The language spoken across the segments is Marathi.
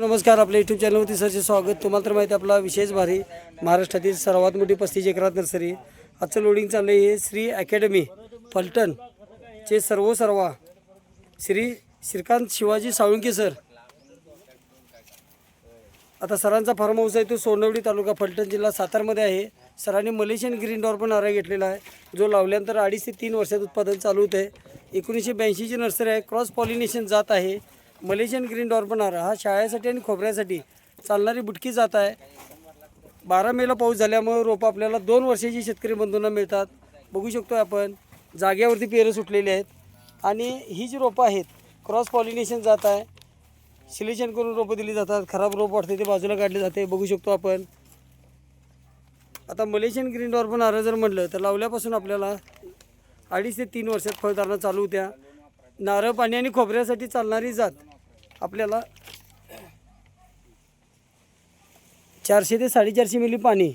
नमस्कार आपल्या युट्यूब चॅनलवरती सरचे स्वागत. तुम्हाला तर माहिती आहे आपला विशेष भारी महाराष्ट्रातील सर्वात मोठी पस्तीस एकरात नर्सरी. आजचं लोडिंग चाललं आहे हे श्री अकॅडमी फलटण चे सर्व सर्वा श्री श्रीकांत शिवाजी साळुंके सर. आता सरांचा फार्म हाऊस आहे तो सोनवडी तालुका फलटण जिल्हा सातारमध्ये आहे. सरांनी मलेशियन ग्रीन डॉर पण नारळ घेतलेला आहे जो लावल्यानंतर अडीच ते तीन वर्षात उत्पादन चालू होतं आहे एकोणीसशे ब्याऐंशीची नर्सरी आहे क्रॉस पॉलिनेशन जात आहे. मलेशियन ग्रीन डॉर पण हा शाळेसाठी आणि खोबऱ्यासाठी चालणारी बुटकी जात आहे. बारा मेला पाऊस झाल्यामुळे रोपं आपल्याला दोन वर्षाची शेतकरी बंधूंना मिळतात. बघू शकतो आपण जाग्यावरती पेरं सुटलेली आहेत. आणि ही जी रोपं आहेत क्रॉस पॉलिनेशन जात आहे. सिलेक्शन करून रोपं दिली जातात. खराब रोप वाटते ते बाजूला काढले जाते. बघू शकतो आपण. आता मलेशियन ग्रीन डॉर पण नारळ जर म्हटलं तर लावल्यापासून आपल्याला अडीच ते तीन वर्षात फळधारणा चालू होत्या. नारळ पाणी आणि खोबऱ्यासाठी चालणारी जात आपल्याला चारशे ते साडेचारशे मिली पाणी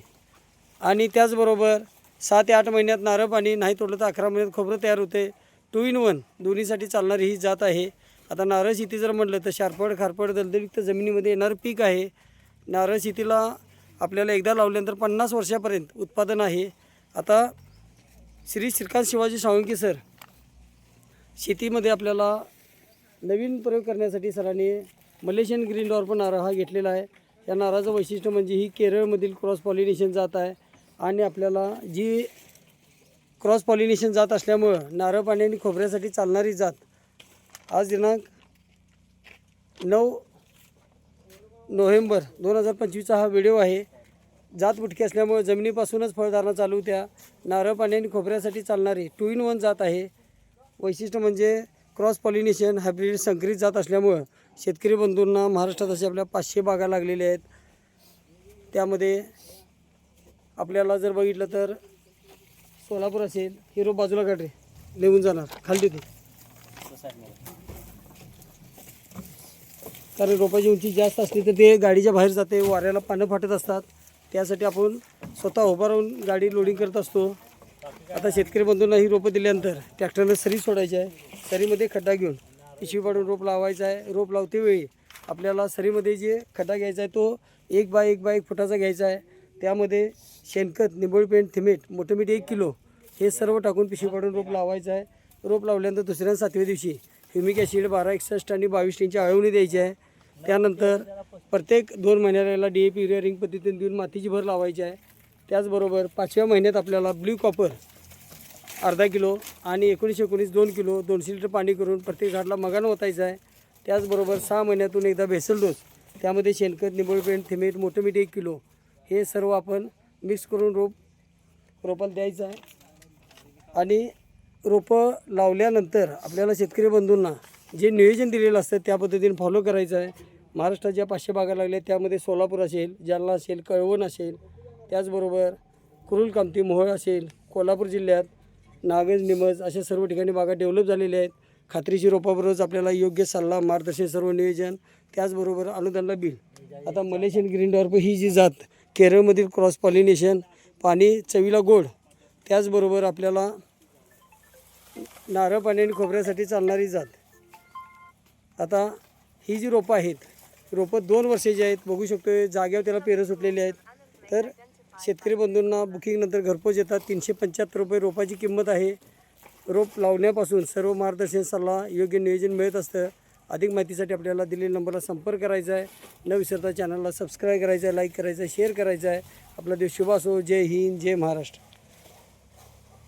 आणि त्याचबरोबर सहा ते आठ महिन्यात नारळ पाणी नाही तोडलं तर अकरा महिन्यात खोबरं तयार होते. टू इन वन दोन्हीसाठी चालणारी ही जात आहे. आता नारळ शेती जर म्हटलं तर शारपड खारपड दलदलयुक्त जमिनीमध्ये येणारं पीक आहे. नारळ शेतीला आपल्याला एकदा लावल्यानंतर पन्नास वर्षापर्यंत उत्पादन आहे. आता श्री श्रीकांत शिवाजी सावंकी सर शेतीमध्ये आपल्याला नवीन प्रयोग करण्यासाठी सरांनी मलेशियन ग्रीन डॉर पण नारळ हा घेतलेला आहे. या नारळाचं वैशिष्ट्य म्हणजे ही केरळमधील क्रॉस पॉलिनेशन जात आहे आणि आपल्याला जी क्रॉस पॉलिनेशन जात असल्यामुळं नारळ पाणी आणि खोबऱ्यासाठी चालणारी जात. आज दिनांक नऊ नोव्हेंबर दोन हजार पंचवीसचा हा व्हिडिओ आहे. जात बुटकी असल्यामुळे जमिनीपासूनच फळधारणा चालू त्या नारळ पाणी आणि खोबऱ्यासाठी चालणारी टू इन वन जात आहे. वैशिष्ट्य म्हणजे क्रॉस पॉलिनेशन हायब्रिड संकरित जात असल्यामुळं शेतकरी बंधूंना महाराष्ट्रात असे आपल्या पाचशे बागा लागलेल्या आहेत. त्यामध्ये आपल्याला जर बघितलं तर सोलापूर असेल हिरो बाजूला काढ रे निघून जाणार खाली ते. कारण रोपाची उंची जास्त असली तर ते गाडीच्या बाहेर जाते वाऱ्याला पानं फाटत असतात. त्यासाठी आपण स्वतः उभा राहून गाडी लोडिंग करत असतो. आता शेतकरी बंधूंना ही रोपं दिल्यानंतर ट्रॅक्टरनं सरी सोडायची आहे. सरीमध्ये खड्डा घेऊन पिशवी पाडून रोप लावायचा आहे. रोप लावते वेळी आपल्याला सरीमध्ये जे खड्डा घ्यायचा आहे तो एक बाय एक बाय एक फुटाचा घ्यायचा आहे. त्यामध्ये शेणखत निंबोळी पेंट थिमेट मोठं मीठ एक किलो हे सर्व टाकून पिशवी पाडून रोप लावायचं आहे. रोप लावल्यानंतर दुसऱ्या सातव्या दिवशी ह्युमिक ॲसिड बारा एकसष्ट आणि बावीस टीनची आळवणी द्यायची आहे. त्यानंतर प्रत्येक दोन महिन्याला D A P urea ring पद्धतीने देऊन मातीची भर लावायची आहे. त्याचबरोबर पाचव्या महिन्यात आपल्याला ब्ल्यू कॉपर अर्धा किलो आणि एकोणीसशे एकोणीस दोन किलो दोनशे लिटर पाणी करून प्रत्येक झाडला मगानं ओतायचं आहे. त्याचबरोबर सहा महिन्यातून एकदा भेसल डोस त्यामध्ये शेणखत निंबोळी पेंट थिमेट मोठं मीठ एक किलो हे सर्व आपण मिक्स करून रोप रोपाला द्यायचं आहे. आणि रोपं लावल्यानंतर आपल्याला शेतकरी बंधूंना जे नियोजन दिलेलं असतं त्या पद्धतीने फॉलो करायचं आहे. महाराष्ट्रात ज्या पाचशे भागा लागल्या त्यामध्ये सोलापूर असेल जालना असेल कळवण असेल त्याचबरोबर कुरुल कामती मोहोळ असेल कोल्हापूर जिल्ह्यात नागज निमज अशा सर्व ठिकाणी बागा डेव्हलप झालेल्या आहेत. खात्रीची रोपाबरोबरच आपल्याला योग्य सल्ला मार्गदर्शन सर्व नियोजन त्याचबरोबर अनुदानला बिल. आता मलेशियन ग्रीन डॉर्प ही जी जात केरळमधील क्रॉस पॉलिनेशन पाणी चवीला गोड त्याचबरोबर आपल्याला नारळ पाणी आणि खोबऱ्यासाठी चालणारी जात. आता ही जी रोपं आहेत रोपं दोन वर्षाची आहेत बघू शकतो जाग्यावर त्याला पेरं सुटलेली आहेत. तर शेतकरी बंधूंना बुकिंगनंतर घरपोच येतात. तीनशे पंच्याहत्तर रुपये रोपाची किंमत आहे. रोप लावण्यापासून सर्व मार्गदर्शन सल्ला योग्य नियोजन मिळत असतं. अधिक माहितीसाठी आपल्याला दिलेल्या नंबरला संपर्क करायचा आहे. न विसरता चॅनलला सबस्क्राईब करायचं आहे लाईक करायचं आहे शेअर करायचं आहे. आपला दिवस शुभ असो. जय हिंद जय महाराष्ट्र.